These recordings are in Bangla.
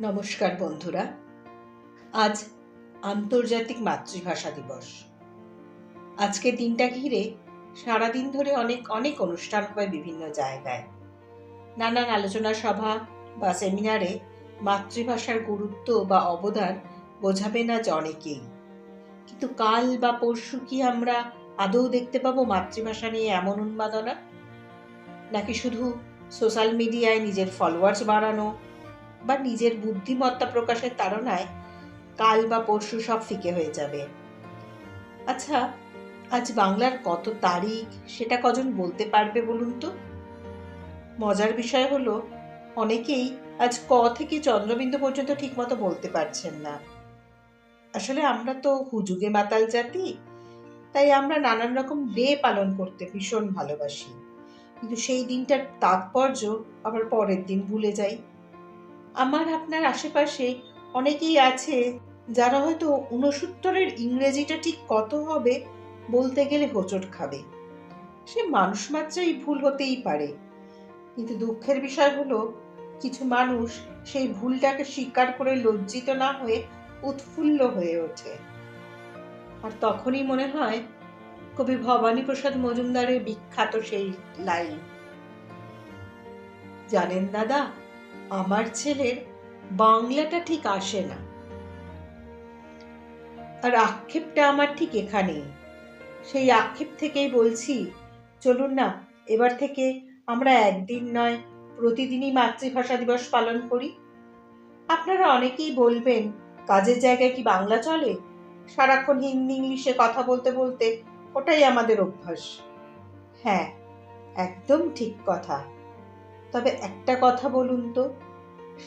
নমস্কার বন্ধুরা। আজ আন্তর্জাতিক মাতৃভাষা দিবস। আজকে দিনটা ঘিরে সারাদিন ধরে অনেক অনেক অনুষ্ঠান হয় বিভিন্ন জায়গায়। নানান আলোচনা সভা বা সেমিনারে মাতৃভাষার গুরুত্ব বা অবদান বোঝাবে না যে অনেকেই কিন্তু কাল বা পরশু কি আমরা আদৌ দেখতে পাবো মাতৃভাষা নিয়ে এমন উন্মাদনা? নাকি শুধু সোশ্যাল মিডিয়ায় নিজের ফলোয়ার্স বাড়ানো বা নিজের বুদ্ধিমত্তা প্রকাশের তাড়নায় কাল বা পরশু সব ফিকে হয়ে যাবে। আচ্ছা আজ বাংলার কত তারিখ সেটা কজন বলতে পারবে বলুন তো? মজার বিষয় হলো, অনেকেই আজ ক থেকে চন্দ্রবিন্দু পর্যন্ত ঠিকমতো বলতে পারছেন না। আসলে আমরা তো হুজুগে মাতাল জাতি, তাই আমরা নানান রকম ডে পালন করতে ভীষণ ভালোবাসি। কিন্তু সেই দিনটার তাৎপর্য আবার পরের দিন ভুলে যাই। আমার আপনার আশেপাশে অনেকেই আছে যারা হয়তো উনসত্তরের ইংরেজিটা ঠিক কত হবে বলতে গেলে হোঁচট খাবে। সে মানুষ মাত্রই ভুল হতেই পারে। কিন্তু দুঃখের বিষয় হলো, কিছু মানুষ সেই ভুলটাকে স্বীকার করে লজ্জিত না হয়ে উৎফুল্ল হয়ে ওঠে। আর তখনই মনে হয়, কবি ভবানী প্রসাদ মজুমদারের বিখ্যাত সেই লাইন। জানেন দাদা আমার ছেলের বাংলাটা ঠিক আসে না। আর আক্ষেপটা আমার ঠিক এখানেই। সেই আক্ষেপ থেকেই বলছি, চলুন না, এবার থেকে আমরা একদিন নয়, প্রতিদিনই মাতৃভাষা দিবস পালন করি। আপনারা অনেকেই বলবেন, কাজের জায়গায় কি বাংলা চলে? সারাক্ষণ হিন্দি, ইংলিশে কথা বলতে বলতে ওটাই আমাদের অভ্যাস। হ্যাঁ একদম ঠিক কথা। তবে একটা কথা বলুন তো,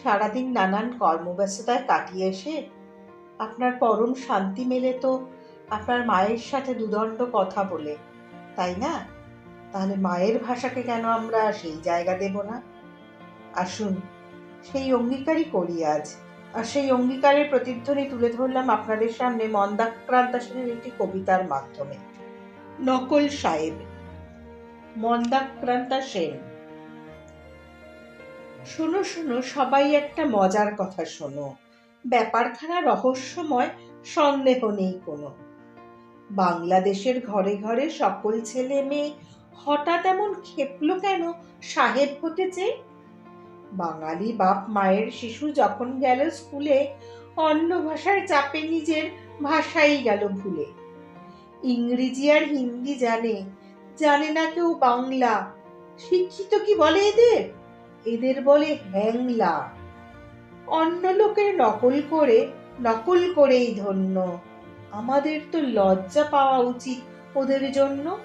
সারাদিন নানান কর্মব্যস্ততায় কাটিয়ে এসে আপনার পরম শান্তি মেলে তো আপনার মায়ের সাথে দুদণ্ড কথা বলে, তাই না? তাহলে মায়ের ভাষাকে কেন আমরা সেই জায়গা দেব না? আসুন, সেই অঙ্গীকারই করি আজ। আর সেই অঙ্গীকারের প্রতিধ্বনি তুলে ধরলাম আপনাদের সামনে মন্দাক্রান্তা সেনের একটি কবিতার মাধ্যমে। নকল সাহেব, মন্দাক্রান্তা সেন। শোনো শোনো, সবাই একটা মজার কথা শোনো। ব্যাপারখানা রহস্যময়, সন্দেহ নেই কোনো। বাংলাদেশের ঘরে ঘরে সকল ছেলে মেয়ে হঠাৎ এমন খেপলো কেন, সাহেব হতে চেয়ে? বাঙালি বাপ মায়ের শিশু যখন গেল স্কুলে, অন্য ভাষার চাপে নিজের ভাষাই গেল ভুলে। ইংরেজি আর হিন্দি জানে জানে না কেউ বাংলা। শিক্ষিত কি বলে এদের? এদের বলে হ্যাংলা অন্য লোকের নকল করে, নকল করেই ধন্য। আমাদের তো লজ্জা পাওয়া উচিত ওদের জন্য।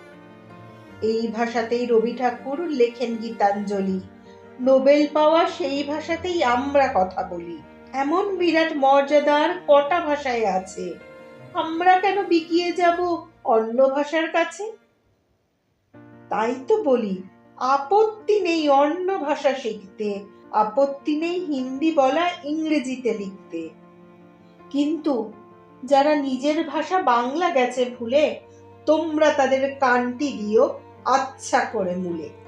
এই ভাষাতেই রবি ঠাকুর লেখেন গীতাঞ্জলি। নোবেল পাওয়া সেই ভাষাতেই আমরা কথা বলি। এমন বিরাট মর্যাদার কটা ভাষায় আছে। আমরা কেন বিকিয়ে যাব অন্য ভাষার কাছে? তাই তো বলি আপত্তি নেই অন্য ভাষা শিখতে, আপত্তি নেই হিন্দি বলা ইংরেজিতে লিখতে। কিন্তু যারা নিজের ভাষা বাংলা গেছে ভুলে, তোমরা তাদের কানটি দিও আচ্ছা করে মূলে।